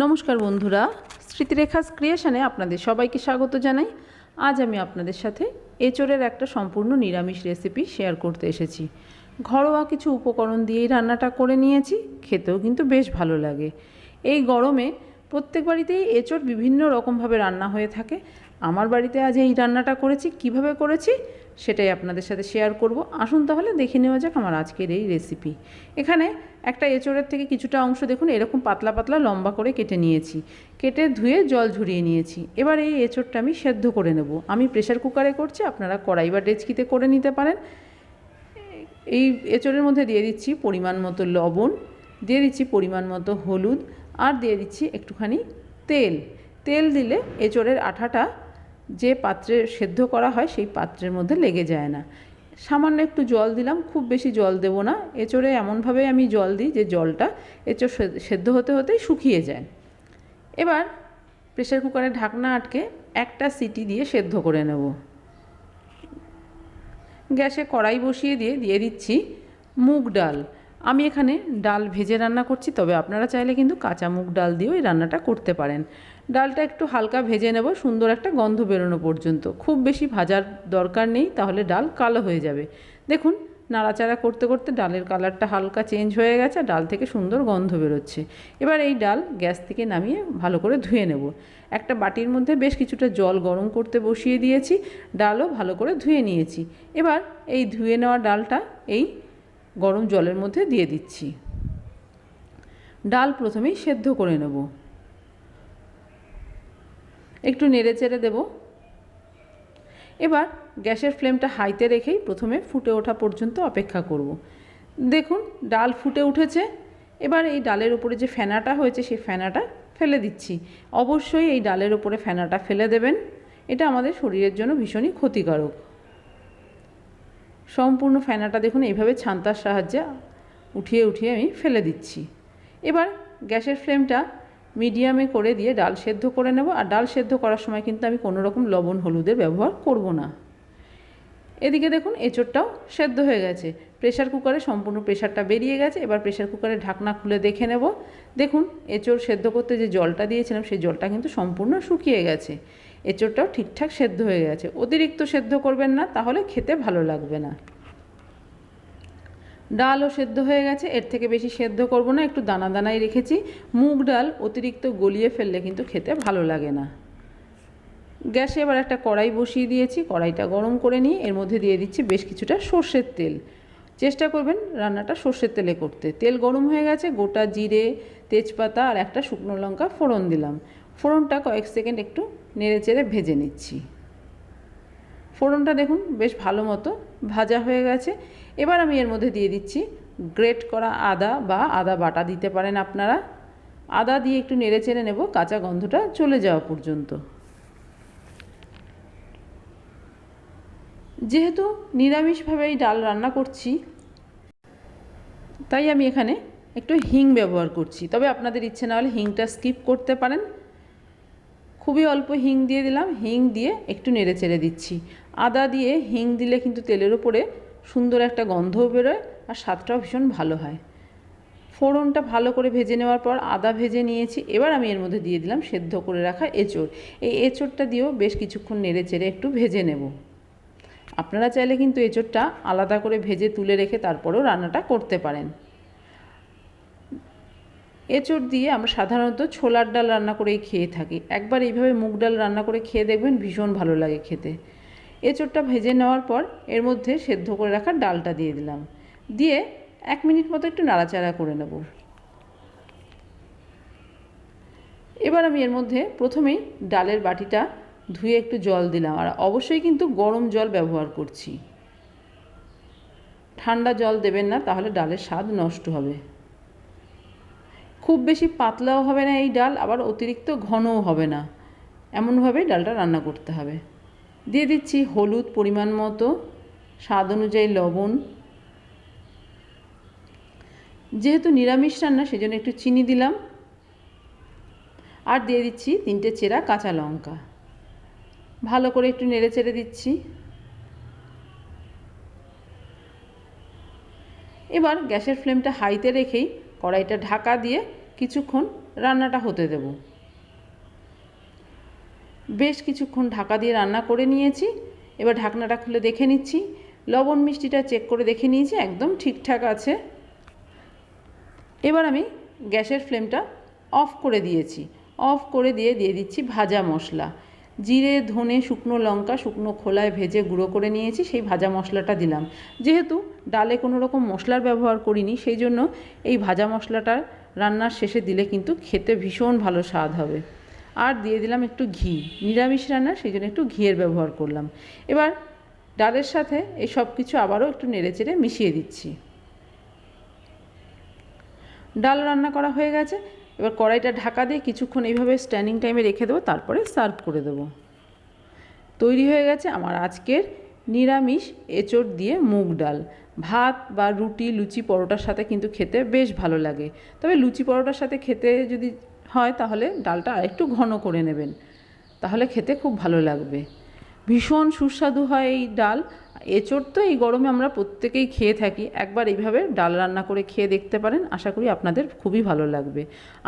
নমস্কার বন্ধুরা, স্মৃতিরেখাস ক্রিয়েশনে আপনাদের সবাইকে স্বাগত জানাই। আজ আমি আপনাদের সাথে এঁচড়ের একটা সম্পূর্ণ নিরামিষ রেসিপি শেয়ার করতে এসেছি। ঘরোয়া কিছু উপকরণ দিয়েই রান্নাটা করে নিয়েছি, খেতেও কিন্তু বেশ ভালো লাগে। এই গরমে প্রত্যেক বাড়িতেই এঁচড় বিভিন্ন রকমভাবে রান্না হয়ে থাকে। আমার বাড়িতে আজ এই রান্নাটা করেছি। কীভাবে করেছি? সেটাই আপনাদের সাথে শেয়ার করব। আসুন তাহলে দেখে নেওয়া যাক আমার আজকের এই রেসিপি এখানে একটা এঁচড়ের থেকে কিছুটা অংশ দেখুন, এরকম পাতলা পাতলা লম্বা করে কেটে নিয়েছি। কেটে ধুয়ে জল ঝরিয়ে নিয়েছি। এবার এই এঁচড়টা আমি সেদ্ধ করে নেব। আমি প্রেশার কুকারে করছি, আপনারা কড়াই বা ডেচকিতে করে নিতে পারেন। এই এঁচড়ের মধ্যে দিয়ে দিচ্ছি পরিমাণ মতো লবণ, দিয়ে দিচ্ছি পরিমাণ মতো হলুদ, আর দিয়ে দিচ্ছি একটুখানি তেল। তেল দিলে এঁচড়ের আঠাটা যে পাত্রে সেদ্ধ করা হয় সেই পাত্রের মধ্যে লেগে যায় না। সামান্য একটু জল দিলাম, খুব বেশি জল দেব না। এঁচড়ে এমনভাবে আমি জল দিই যে জলটা এঁচড় সেদ্ধ হতে হতেই শুকিয়ে যায়। এবার প্রেশার কুকারে ঢাকনা আটকে একটা সিটি দিয়ে সেদ্ধ করে নেব। গ্যাসে কড়াই বসিয়ে দিয়ে দিয়ে দিচ্ছি মুগ ডাল। আমি এখানে ডাল ভেজে রান্না করছি, তবে আপনারা চাইলে কিন্তু কাঁচা মুগ ডাল দিয়েও এই রান্নাটা করতে পারেন। ডালটা একটু হালকা ভেজে নেব, সুন্দর একটা গন্ধ বেরোনো পর্যন্ত। খুব বেশি ভাজার দরকার নেই, তাহলে ডাল কালো হয়ে যাবে। দেখুন, নাড়াচাড়া করতে করতে ডালের কালারটা হালকা চেঞ্জ হয়ে গেছে ডাল থেকে সুন্দর গন্ধ বেরোচ্ছে। এবার এই ডাল গ্যাস থেকে নামিয়ে ভালো করে ধুয়ে নেব। একটা বাটির মধ্যে বেশ কিছুটা জল গরম করতে বসিয়ে দিয়েছি, ডালও ভালো করে ধুয়ে নিয়েছি। এবার এই ধুয়ে নেওয়া ডালটা এই গরম জলের মধ্যে দিয়ে দিচ্ছি। ডাল প্রথমেই সেদ্ধ করে নেব। একটু নেড়ে চেড়ে দেব। এবার গ্যাসের ফ্লেমটা হাইতে রেখেই প্রথমে ফুটে ওঠা পর্যন্ত অপেক্ষা করব। দেখুন, ডাল ফুটে উঠেছে। এবার এই ডালের উপরে যে ফেনাটা হয়েছে, সেই ফেনাটা ফেলে দিচ্ছি। অবশ্যই এই ডালের উপরে ফেনাটা ফেলে দেবেন। এটা আমাদের শরীরের জন্য ভীষণই ক্ষতিকারক। সম্পূর্ণ ফেনাটা দেখুন, এইভাবে ছান্তার সাহায্যে উঠিয়ে উঠিয়ে আমি ফেলে দিচ্ছি। এবার গ্যাসের ফ্লেমটা মিডিয়ামে করে দিয়ে ডাল সেদ্ধ করে নেব। আর ডাল সেদ্ধ করার সময় কিন্তু আমি কোনো রকম লবণ হলুদের ব্যবহার করব না। এদিকে দেখুন, এঁচড়টাও সেদ্ধ হয়ে গেছে। প্রেশার কুকারে সম্পূর্ণ প্রেশারটা বেরিয়ে গেছে। এবার প্রেশার কুকারে ঢাকনা খুলে দেখে নেব। দেখুন, এঁচড় সেদ্ধ করতে যে জলটা দিয়েছিলাম, সেই জলটা কিন্তু সম্পূর্ণ শুকিয়ে গেছে। এঁচড়টাও ঠিকঠাক সেদ্ধ হয়ে গেছে। অতিরিক্ত সেদ্ধ করবেন না, তাহলে খেতে ভালো লাগবে না। ডালও সেদ্ধ হয়ে গেছে, এর থেকে বেশি সেদ্ধ করব না, একটু দানা দানাই রেখেছি। মুগ ডাল অতিরিক্ত গলিয়ে ফেললে কিন্তু খেতে ভালো লাগে না। গ্যাসে এবার একটা কড়াই বসিয়ে দিয়েছি, কড়াইটা গরম করে নিয়ে এর মধ্যে দিয়ে দিচ্ছি বেশ কিছুটা সর্ষের তেল। চেষ্টা করবেন রান্নাটা সর্ষের তেলে করতে। তেল গরম হয়ে গেছে, গোটা জিরে, তেজপাতা আর একটা শুকনো লঙ্কা ফোড়ন দিলাম। ফোড়নটা কয়েক সেকেন্ড একটু নেড়ে চেড়ে ভেজে নিচ্ছি। ফোড়নটা দেখুন, বেশ ভালো মতো ভাজা হয়ে গেছে। এবার আমি এর মধ্যে দিয়ে দিচ্ছি গ্রেট করা আদা বা আদা বাটা, দিতে পারেন আপনারা। আদা দিয়ে একটু নেড়ে চেড়ে নেব, কাঁচা গন্ধটা চলে যাওয়া পর্যন্ত। যেহেতু নিরামিষভাবে এই ডাল রান্না করছি, তাই আমি এখানে একটু হিং ব্যবহার করছি। তবে আপনাদের ইচ্ছে না হলে হিংটা স্কিপ করতে পারেন। খুবই অল্প হিং দিয়ে দিলাম। হিং দিয়ে একটু নেড়ে চেড়ে দিচ্ছি। আদা দিয়ে হিং দিলে কিন্তু তেলের ওপরে সুন্দর একটা গন্ধও বেরোয় আর স্বাদটাও ভীষণ ভালো হয়। ফোড়নটা ভালো করে ভেজে নেওয়ার পর আদা ভেজে নিয়েছি। এবার আমি এর মধ্যে দিয়ে দিলাম সেদ্ধ করে রাখা এঁচড়। এই এঁচড়টা দিয়েও বেশ কিছুক্ষণ নেড়ে চেড়ে একটু ভেজে নেব। আপনারা চাইলে কিন্তু এঁচড়টা আলাদা করে ভেজে তুলে রেখে তারপরেও রান্নাটা করতে পারেন। এঁচড় দিয়ে আমরা সাধারণত ছোলার ডাল রান্না করেই খেয়ে থাকি। একবার এইভাবে মুগ ডাল রান্না করে খেয়ে দেখবেন ভীষণ ভালো লাগে খেতে। এঁচড়টা ভেজে নেওয়ার পর এর মধ্যে সেদ্ধ করে রাখা ডালটা দিয়ে দিলাম। দিয়ে এক মিনিট মতো একটু নাড়াচাড়া করে নেব। এবার আমি এর মধ্যে প্রথমেই ডালের বাটিটা ধুয়ে একটু জল দিলাম। আর অবশ্যই কিন্তু গরম জল ব্যবহার করছি। ঠান্ডা জল দেবেন না, তাহলে ডালের স্বাদ নষ্ট হবে। খুব বেশি পাতলাও হবে না এই ডাল, আবার অতিরিক্ত ঘনও হবে না। এমনভাবে ডালটা রান্না করতে হবে। দিয়ে দিচ্ছি হলুদ পরিমাণ মতো, স্বাদ অনুযায়ী লবণ। যেহেতু নিরামিষ রান্না, সেজন্য একটু চিনি দিলাম। আর দিয়ে দিচ্ছি তিনটে চেরা কাঁচা লঙ্কা। ভালো করে একটু নেড়ে চেড়ে দিচ্ছি। এবার গ্যাসের ফ্লেমটা হাইতে রেখেই কড়াইটা ঢাকা দিয়ে কিছুক্ষণ রান্নাটা হতে দেব। বেশ কিছুক্ষণ ঢাকা দিয়ে রান্না করে নিয়েছি। এবার ঢাকনাটা খুলে দেখে নিচ্ছি। লবণ মিষ্টিটা চেক করে দেখে নিয়েছি, একদম ঠিকঠাক আছে। এবার আমি গ্যাসের ফ্লেমটা অফ করে দিয়েছি। অফ করে দিয়ে দিয়ে দিচ্ছি ভাজা মশলা। জিরে, ধনে, শুকনো লঙ্কা, শুকনো খোলায় ভেজে গুঁড়ো করে নিয়েছি, সেই ভাজা মশলাটা দিলাম। যেহেতু ডালে কোনো রকম মশলার ব্যবহার করিনি, সেই জন্য এই ভাজা মশলাটা রান্নার শেষে দিলে কিন্তু খেতে ভীষণ ভালো স্বাদ হবে। আর দিয়ে দিলাম একটু ঘি, নিরামিষ রান্না, সেই জন্য একটু ঘিয়ের ব্যবহার করলাম। এবার ডালের সাথে এই সব কিছু আবারও একটু নেড়েচেড়ে মিশিয়ে দিচ্ছি। ডাল রান্না করা হয়ে গেছে এবার কড়াইটা ঢাকা দিয়ে কিছুক্ষণ এইভাবে স্ট্যান্ডিং টাইমে রেখে দেবো, তারপরে সার্ভ করে দেবো। তৈরি হয়ে গেছে আমার আজকের নিরামিষ এঁচড় দিয়ে মুগ ডাল। ভাত বা রুটি, লুচি, পরোটার সাথে কিন্তু খেতে বেশ ভালো লাগে। তবে লুচি, পরোটার সাথে খেতে যদি হয় তাহলে ডালটা আরেকটু ঘন করে নেবেন, তাহলে খেতে খুব ভালো লাগবে। ভীষণ সুস্বাদু হয় এই ডাল। এঁচড় তো এই গরমে আমরা প্রত্যেকেই খেয়ে থাকি। একবার এইভাবে ডাল রান্না করে খেয়ে দেখতে পারেন। আশা করি আপনাদের খুবই ভালো লাগবে।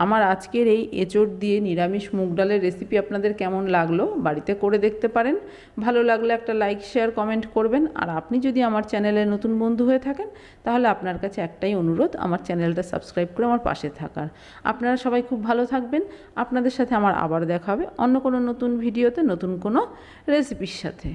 আমার আজকের এই এঁচড় দিয়ে নিরামিষ মুগ ডালের রেসিপি আপনাদের কেমন লাগল বাড়িতে করে দেখতে পারেন। ভালো লাগলে একটা লাইক শেয়ার কমেন্ট করবেন। আর আপনি যদি আমার চ্যানেলে নতুন বন্ধু হয়ে থাকেন, তাহলে আপনার কাছে একটাই অনুরোধ, আমার চ্যানেলটা সাবস্ক্রাইব করে আমার পাশে থাকার। আপনারা সবাই খুব ভালো থাকবেন। আপনাদের সাথে আমার আবার দেখা হবে অন্য কোনো নতুন ভিডিওতে নতুন কোনো রেসিপির সাথে।